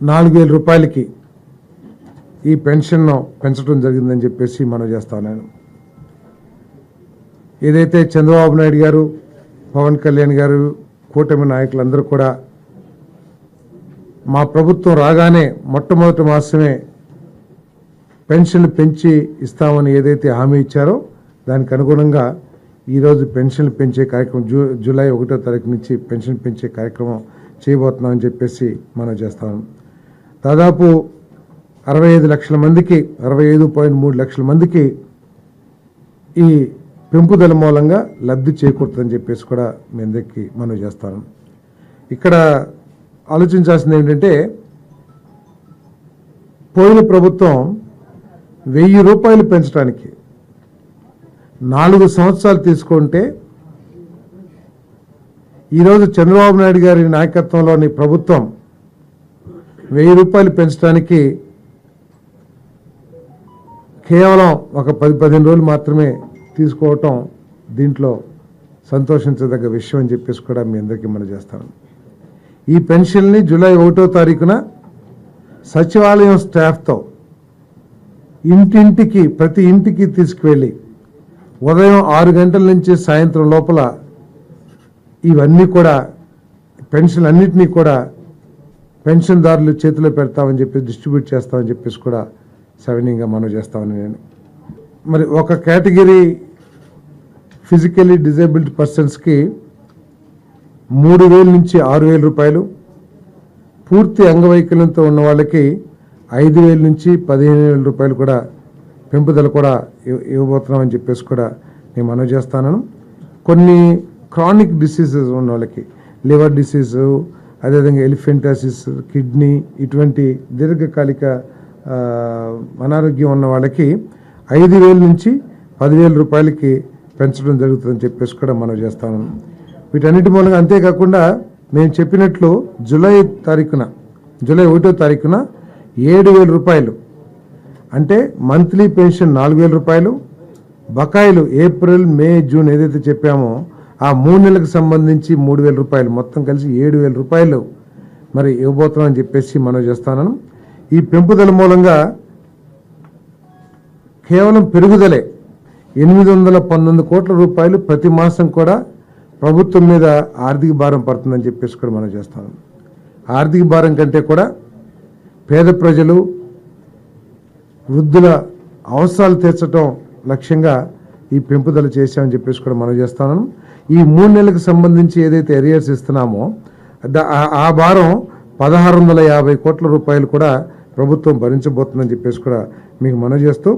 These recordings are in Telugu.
నాలుగు వేల రూపాయలకి ఈ పెన్షన్ను పెంచడం జరిగిందని చెప్పేసి మనం చేస్తా ఏదైతే చంద్రబాబు నాయుడు గారు పవన్ కళ్యాణ్ గారు కూటమి నాయకులందరూ కూడా మా ప్రభుత్వం రాగానే మొట్టమొదటి మాసమే పెన్షన్లు పెంచి ఇస్తామని ఏదైతే హామీ ఇచ్చారో దానికి అనుగుణంగా ఈరోజు పెన్షన్లు పెంచే కార్యక్రమం జూ జూలై ఒకటో తారీఖు నుంచి పెన్షన్ పెంచే కార్యక్రమం చేయబోతున్నామని చెప్పేసి మనం చేస్తాము దాదాపు అరవై ఐదు లక్షల మందికి అరవై ఐదు పాయింట్ మూడు లక్షల మందికి ఈ పెంపుదల మూలంగా లబ్ధి చేకూరుతుందని చెప్పేసి కూడా మీ అందరికీ మనం చేస్తాను. ఇక్కడ ఆలోచించాల్సింది ఏంటంటే పోయిన ప్రభుత్వం వెయ్యి రూపాయలు పెంచడానికి నాలుగు సంవత్సరాలు తీసుకుంటే ఈరోజు చంద్రబాబు నాయుడు గారి నాయకత్వంలోని ప్రభుత్వం వెయ్యి రూపాయలు పెంచడానికి కేవలం ఒక పది పదిహేను రోజులు మాత్రమే తీసుకోవటం దీంట్లో సంతోషించదగ్గ విషయం అని చెప్పేసి కూడా మీ అందరికీ మనం చేస్తాను. ఈ పెన్షన్ని జూలై ఒకటో తారీఖున సచివాలయం స్టాఫ్తో ఇంటింటికి ప్రతి ఇంటికి తీసుకువెళ్ళి ఉదయం ఆరు గంటల నుంచి సాయంత్రం లోపల ఇవన్నీ కూడా పెన్షన్ అన్నిటినీ కూడా పెన్షన్దారులు చేతిలో పెడతామని చెప్పి డిస్ట్రిబ్యూట్ చేస్తామని చెప్పేసి కూడా సవినీయంగా మనం చేస్తామని నేను. మరి ఒక కేటగిరీ ఫిజికల్లీ డిజేబుల్డ్ పర్సన్స్కి మూడు వేల నుంచి ఆరు వేల రూపాయలు పూర్తి అంగవైకల్యంతో ఉన్న వాళ్ళకి ఐదు వేల నుంచి పదిహేను వేల రూపాయలు కూడా పెంపుదల కూడా ఇవ్వబోతున్నామని చెప్పేసి కూడా నేను మనవి చేస్తాను. కొన్ని క్రానిక్ డిసీజెస్ ఉన్న వాళ్ళకి లివర్ డిసీజు అదేవిధంగా ఎలిఫెంటాసిస్ కిడ్నీ ఇటువంటి దీర్ఘకాలిక అనారోగ్యం ఉన్న వాళ్ళకి ఐదు వేల నుంచి పదివేల రూపాయలకి పెంచడం జరుగుతుందని చెప్పేసి కూడా మనం చేస్తాను వీటన్నిటి మూలంగా అంతేకాకుండా మేము చెప్పినట్లు జూలై తారీఖున జూలై ఒకటో తారీఖున ఏడు వేల రూపాయలు అంటే మంత్లీ పెన్షన్ నాలుగు వేల రూపాయలు బకాయిలు ఏప్రిల్ మే జూన్ ఏదైతే చెప్పామో ఆ మూడు నెలలకు సంబంధించి మూడు వేల రూపాయలు మొత్తం కలిసి ఏడు వేల రూపాయలు మరి ఇవ్వబోతున్నామని చెప్పేసి మనం చేస్తాను ఈ పెంపుదల మూలంగా కేవలం పెరుగుదలే ఎనిమిది వందల పంతొమ్మిది కోట్ల రూపాయలు ప్రతి మాసం కూడా ప్రభుత్వం మీద ఆర్థిక భారం పడుతుందని చెప్పేసి కూడా మనం చేస్తాం ఆర్థిక భారం కంటే కూడా పేద ప్రజలు వృద్ధుల అవసరాలు తీర్చడం లక్ష్యంగా ఈ పెంపుదల చేశామని చెప్పేసి కూడా మనం చేస్తాను. ఈ మూడు నెలలకు సంబంధించి ఏదైతే ఎరియర్స్ ఇస్తున్నామో ఆ- భారం పదహారు వందల యాభై కోట్ల రూపాయలు కూడా ప్రభుత్వం భరించబోతుందని చెప్పేసి కూడా మీకు మనం చేస్తూ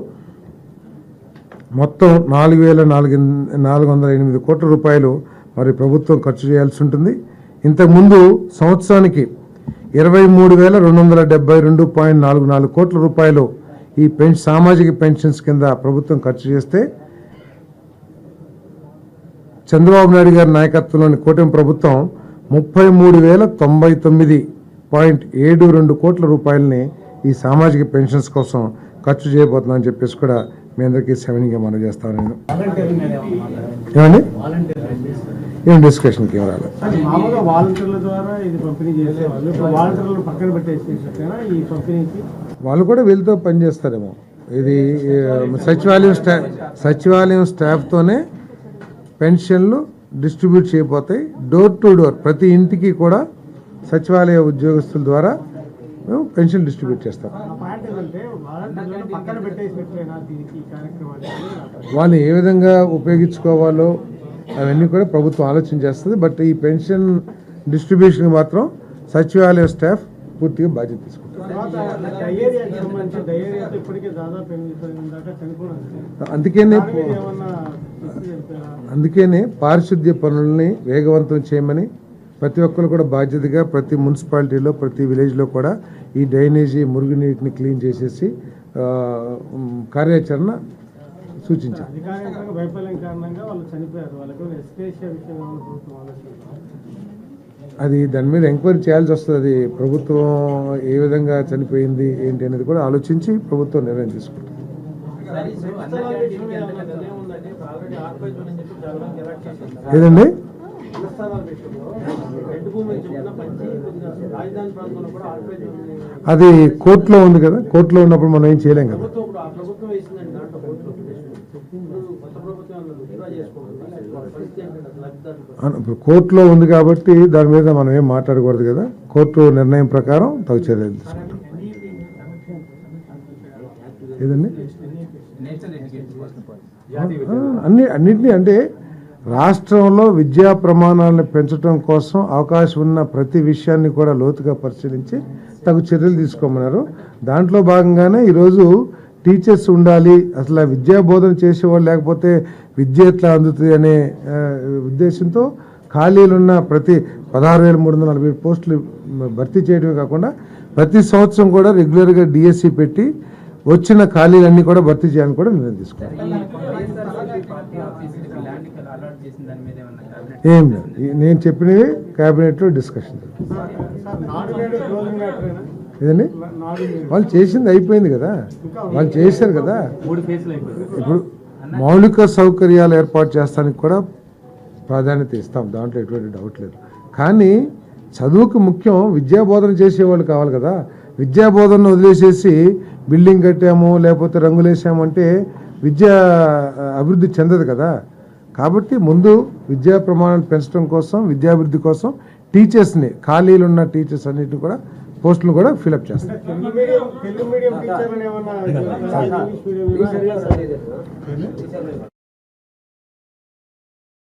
మొత్తం నాలుగు వేల నాలుగు నాలుగు వందల ఎనిమిది కోట్ల రూపాయలు మరి ప్రభుత్వం ఖర్చు చేయాల్సి ఉంటుంది. ఇంతకుముందు సంవత్సరానికి ఇరవై మూడు వేల రెండు వందల డెబ్బై రెండు పాయింట్ నాలుగు నాలుగు కోట్ల రూపాయలు ఈ పెన్ సామాజిక పెన్షన్స్ కింద ప్రభుత్వం ఖర్చు చేస్తే చంద్రబాబు నాయుడు గారి నాయకత్వంలోని కూటమి ప్రభుత్వం ముప్పై మూడు వేల తొంభై తొమ్మిది పాయింట్ ఏడు రెండు కోట్ల రూపాయలని ఈ సామాజిక పెన్షన్స్ కోసం ఖర్చు చేయబోతున్నామని చెప్పేసి కూడా మీ అందరికీ సెవెన్గా మనం చేస్తాను నేను ఏమండి? ఏం డిస్కషన్కి ఏం రాలేదు. వాళ్ళు కూడా వీళ్ళతో పనిచేస్తారేమో. ఇది సచివాలయం స్టాఫ్ సచివాలయం స్టాఫ్తోనే పెన్షన్లు డిస్ట్రిబ్యూట్ చేయబోతాయి. డోర్ టు డోర్ ప్రతి ఇంటికి కూడా సచివాలయ ఉద్యోగస్తుల ద్వారా మేము పెన్షన్ డిస్ట్రిబ్యూట్ చేస్తాం. ఆ పాయింట్ ఏంటంటే వాలంటీర్లను పక్కన పెట్టేసినట్లేనా దీనికి ఈ కార్యక్రమానికి? వాళ్ళు ఏ విధంగా ఉపయోగించుకోవాలో అవన్నీ కూడా ప్రభుత్వం ఆలోచన చేస్తుంది. బట్ ఈ పెన్షన్ డిస్ట్రిబ్యూషన్ మాత్రం సచివాలయ స్టాఫ్ పూర్తిగా బాధ్యత చనిపోవడం అందుకనే? అందుకనే పారిశుద్ధ్య పనుల్ని వేగవంతం చేయమని ప్రతి ఒక్కరు కూడా బాధ్యతగా ప్రతి మున్సిపాలిటీలో ప్రతి విలేజ్లో కూడా ఈ డ్రైనేజీ మురుగునీటిని క్లీన్ చేసేసి కార్యాచరణ సూచించారు. అధికారికంగా వైఫల్యం కారణంగా వాళ్ళు చనిపోయారు. వాళ్ళకు అది దాని మీద ఎంక్వైరీ చేయాల్సి వస్తుంది. అది ప్రభుత్వం ఏ విధంగా చనిపోయింది ఏంటి అనేది కూడా ఆలోచించి ప్రభుత్వం నిర్ణయం తీసుకుంటుంది. ఏదండి? అది కోర్టులో ఉంది కదా. కోర్టులో ఉన్నప్పుడు మనం ఏం చేయలేం కదా. ఇప్పుడు కోర్టులో ఉంది కాబట్టి దాని మీద మనం ఏం మాట్లాడకూడదు కదా? కోర్టు నిర్ణయం ప్రకారం తగు చర్యలు తీసుకుంటాం. ఏదండి? అన్ని అన్నింటినీ అంటే రాష్ట్రంలో విద్యా ప్రమాణాలను పెంచడం కోసం అవకాశం ఉన్న ప్రతి విషయాన్ని కూడా లోతుగా పరిశీలించి తగు చర్యలు తీసుకోమన్నారు. దాంట్లో భాగంగానే ఈరోజు టీచర్స్ ఉండాలి అసలు విద్యా బోధన చేసేవాళ్ళు లేకపోతే విద్య ఎట్లా అందుతుంది అనే ఉద్దేశంతో ఖాళీలున్న ప్రతి పదహారు వేల మూడు వందల నలభై పోస్టులు భర్తీ చేయడమే కాకుండా ప్రతి సంవత్సరం కూడా రెగ్యులర్గా డిఎస్సి పెట్టి వచ్చిన ఖాళీలన్నీ కూడా భర్తీ చేయాలని కూడా నిర్ణయం తీసుకున్నాను ఏం లేదు. నేను చెప్పినవి క్యాబినెట్లో డిస్కషన్ ఇదండి వాళ్ళు చేసింది అయిపోయింది కదా. వాళ్ళు చేశారు కదా. ఇప్పుడు మౌలిక సౌకర్యాలు ఏర్పాటు చేస్తానికి కూడా ప్రాధాన్యత ఇస్తాం. దాంట్లో ఎటువంటి డౌట్ లేదు. కానీ చదువుకు ముఖ్యం విద్యా బోధన చేసేవాళ్ళు కావాలి కదా. విద్యా బోధనను వదిలేసేసి బిల్డింగ్ కట్టాము లేకపోతే రంగులేసాము అంటే విద్య అభివృద్ధి చెందదు కదా. కాబట్టి ముందు విద్యా ప్రమాణాలు పెంచడం కోసం విద్యాభివృద్ధి కోసం టీచర్స్ని ఖాళీలు ఉన్న టీచర్స్ అన్నిటిని కూడా పోస్టులు కూడా ఫిలప్ చేస్తాం.